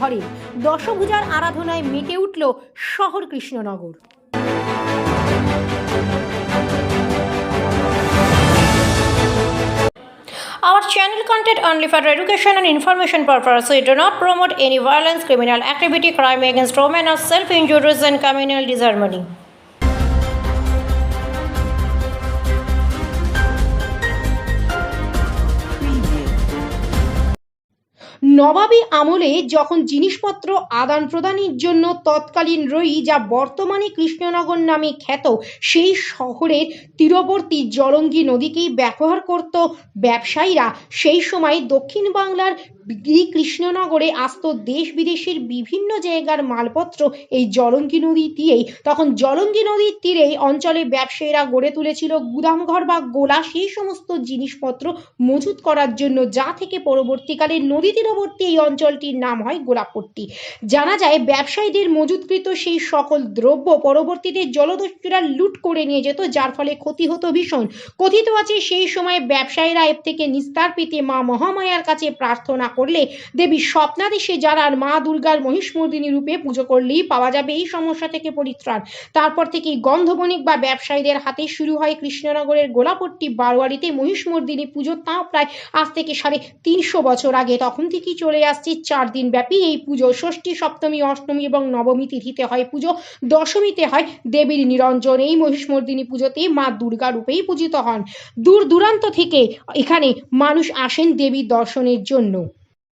ঘরে দশভূজার আরাধনায় মেতে উঠল শহর Krishnanagar Our channel content only for education and information purpose. We do not promote any violence, criminal activity, crime against women, or self-injuries and communal disharmony. নবাবী আমলে যখন জিনিসপত্র আদান প্রদানের জন্য তৎকালীন রই যা বর্তমানে কৃষ্ণনগর নামে খ্যাত, সেই শহরের তীরবর্তী জলঙ্গি নদীকেই ব্যবহার করত ব্যবসায়ীরা, সেই সময় দক্ষিণ বাংলার কৃষ্ণনগরে আসত দেশ বিদেশের বিভিন্ন জায়গার মালপত্র এই জলঙ্গি নদী দিয়েই। তখন জলঙ্গি নদীর তীরেই অঞ্চলে ব্যবসায়ীরা গড়ে তুলেছিল গুদামঘর বা গোলা, সেই সমস্ত জিনিসপত্র মজুত করার জন্য যা থেকে পরবর্তীকালে নদী তীরবর্তী এই অঞ্চলটির নাম হয় গোলাপট্টি জানা যায়, ব্যবসায়ীদের মজুতকৃত সেই সকল দ্রব্য পরবর্তীতে জলদস্যুরা লুট করে নিয়ে যেত, যার ফলে ক্ষতি হতো ভীষণ। কথিত আছে, সেই সময় ব্যবসায়ীরা এর থেকে নিস্তার পেতে মা মহামায়ার কাছে প্রার্থনা করলে, দেবী স্বপ্নাদেশে যারার মা দুর্গার মহিষমর্দিনী রূপে পুজো করলেই পাওয়া যাবে এই সমস্যা থেকে পরিত্রাণ। তারপর থেকেই গন্ধবণিক বা ব্যবসায়ীদের হাতে শুরু হয় কৃষ্ণনগরের গোলাপট্টি বারোয়ারিতে মহিষমর্দিনী পুজো, তা প্রায় আজ থেকে সাড়ে তিনশো বছর আগে। তখন থেকেই চলে আসছি চার দিন ব্যাপী। এই পুজো ষষ্ঠী, সপ্তমী, অষ্টমী এবং নবমী তিথিতে হয় পুজো। দশমীতে হয় দেবীর নিরঞ্জন। এই মহিষমর্দিনী পুজোতে মা দুর্গা রূপেই পূজিত হন। দূর দূরান্ত থেকে এখানে মানুষ আসেন দেবীর দর্শনের জন্য।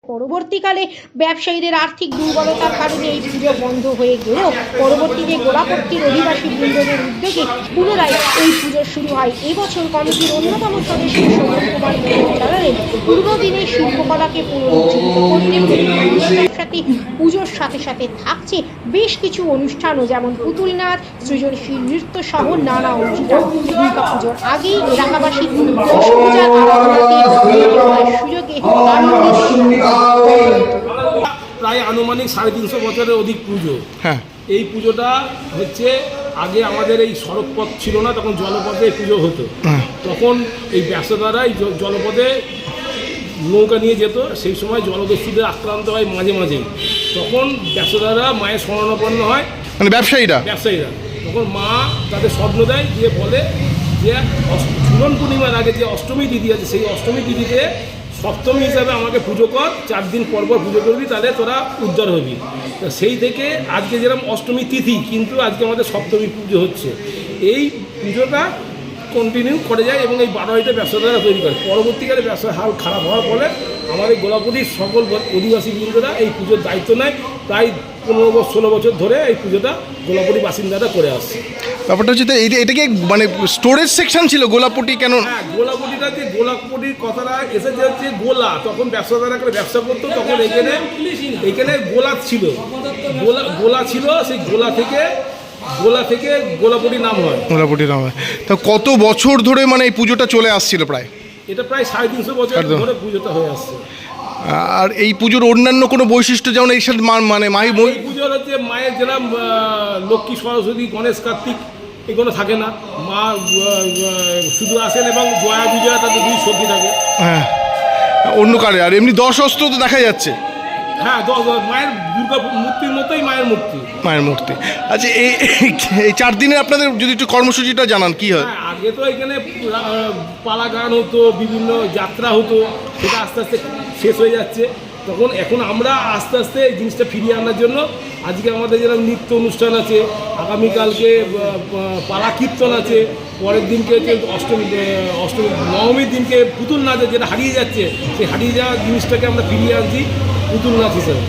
পরবর্তীকালে ব্যবসায়ীদের আর্থিক দুর্বলতার কারণে এই পুজো বন্ধ হয়ে গেলেও পরবর্তীতে গোলাপট্টির অধিবাসী বৃন্দদের উদ্যোগে পুনরায় এই পুজো শুরু হয়। এবছর কমিটির অন্যতম সদস্য সৌরভ কুমার জানালেন পুরনো দিনের শিল্পকলাকে পুনরুজ্জীবিত করতে পুজোর সাথে পুজোর সাথে সাথে থাকছে বেশ কিছু অনুষ্ঠানও, যেমন পুতুল নাচ সৃজনশীল নৃত্য সহ নানা অনুষ্ঠান দুর্গা পুজোর আগেই এলাকাবাসী আনুমানিক সাড়ে তিনশো বছরের অধিক পুজো। হ্যাঁ। এই পুজোটা হচ্ছে আগে আমাদের এই সড়কপথ ছিল না তখন জলপথে পুজো হতো। হ্যাঁ। তখন এই ব্যবসাদারা এই জলপথে নৌকা নিয়ে যেত সেই সময় জলদস্যুদের আক্রান্ত হয় মাঝে মাঝে। তখন ব্যবসাদাররা মায়ের শরণাপন্ন হয়। মানে ব্যবসায়ীরা? ব্যবসায়ীরা। তখন মা তাদের স্বপ্ন দেয় দিয়ে বলে যে ঝুলন পূর্ণিমার আগে যে অষ্টমী দিদি আছে সেই অষ্টমী দিদিতে সপ্তমী হিসাবে আমাকে পুজো কর, চার দিন পর পর পুজো করবি, তাহলে তোরা উদ্ধার হবি। সেই থেকে আজকে যেরকম অষ্টমী তিথি, কিন্তু আজকে আমাদের সপ্তমী পুজো হচ্ছে। এই পুজোটা কন্টিনিউ করে যায় এবং এই বারোইটা ব্যবসাদাররা তৈরি করে। পরবর্তীকালে ব্যবসার হাল খারাপ হওয়ার ফলে আমাদের গোলাপুরীর সকল অধিবাসী বৃন্দরা এই পুজোর দায়িত্ব নেয়। প্রায় পনেরো বছর, ষোলো বছর ধরে এই পুজোটা গোলাপুরি বাসিন্দারা করে আসছে। ব্যাপারটা হচ্ছে তো এইটা এটা কি মানে স্টোরেজ সেকশন ছিল? গোলাপটি কেন হ্যাঁ গোলাপুটিটা যে গোলাপুটির কথাটা এসেছে হচ্ছে গোলা। তখন ব্যবসাদাররা করে ব্যবসা করতো তখন এখানে এখানে গোলা ছিল। গোলা গোলা ছিল সেই গোলা থেকে গোলা থেকে গোলাপুটি নাম হয়। গোলাপটি নাম হয়। তো কত বছর ধরে মানে এই পুজোটা চলে আসছিল প্রায়? এটা প্রায় সাড়ে তিনশো বছর ধরে পুজোটা হয়ে আসছে। আর এই পুজোর অন্যান্য কোনো বৈশিষ্ট্য যেমন এই সাথে মানে মাই এই পুজোর হচ্ছে মায়ের যেরকম লক্ষ্মী সরস্বতী গণেশ কার্তিক এগুলো থাকে না। মা শুধু আসেন এবং জয়া বিজয়া তাদের দুই সত্যি থাকে। হ্যাঁ অন্য কারে আর এমনি দশ অস্ত্র তো দেখা যাচ্ছে। হ্যাঁ মায়ের দুর্গা মূর্তির মতোই মায়ের মূর্তি। মায়ের মূর্তি। আচ্ছা এই এই চার দিনে আপনাদের যদি একটু কর্মসূচিটা জানান কি হয়? হ্যাঁ আগে তো এখানে পালা গান হতো বিভিন্ন যাত্রা হতো সেটা আস্তে আস্তে শেষ হয়ে যাচ্ছে। তখন এখন আমরা আস্তে আস্তে এই জিনিসটা ফিরিয়ে আনার জন্য আজকে আমাদের যেরকম নৃত্য অনুষ্ঠান আছে, আগামীকালকে পালা কীর্তন আছে, পরের দিনকে হচ্ছে অষ্টমী অষ্টমী, নবমীর দিনকে পুতুল নাচ যেটা হারিয়ে যাচ্ছে, সেই হারিয়ে যাওয়া জিনিসটাকে আমরা ফিরিয়ে আনছি পুতুল নাচ হিসেবে।